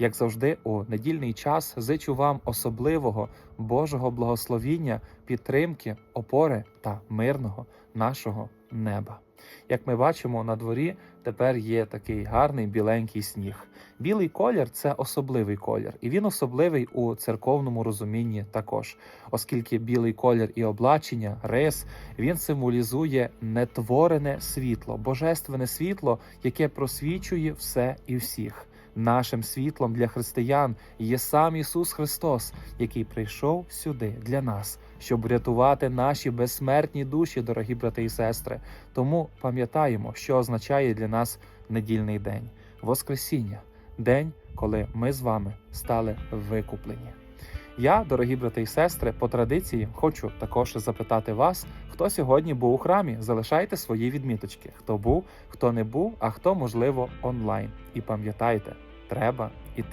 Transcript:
Як завжди, у недільний час зичу вам особливого Божого благословіння, підтримки, опори та мирного нашого неба. Як ми бачимо, на дворі тепер є такий гарний біленький сніг. Білий колір це особливий колір, і він особливий у церковному розумінні також, оскільки білий колір і облачення, рис, він символізує нетворене світло, божественне світло, яке просвічує все і всіх. Нашим світлом для християн є сам Ісус Христос, який прийшов сюди для нас, щоб врятувати наші безсмертні душі, дорогі брати і сестри. Тому пам'ятаємо, що означає для нас недільний день Воскресіння, день, коли ми з вами стали викуплені. Я, дорогі брати і сестри, по традиції хочу також запитати вас, хто сьогодні був у храмі. Залишайте свої відміточки, хто був, хто не був, а хто можливо онлайн. І пам'ятайте, треба іти.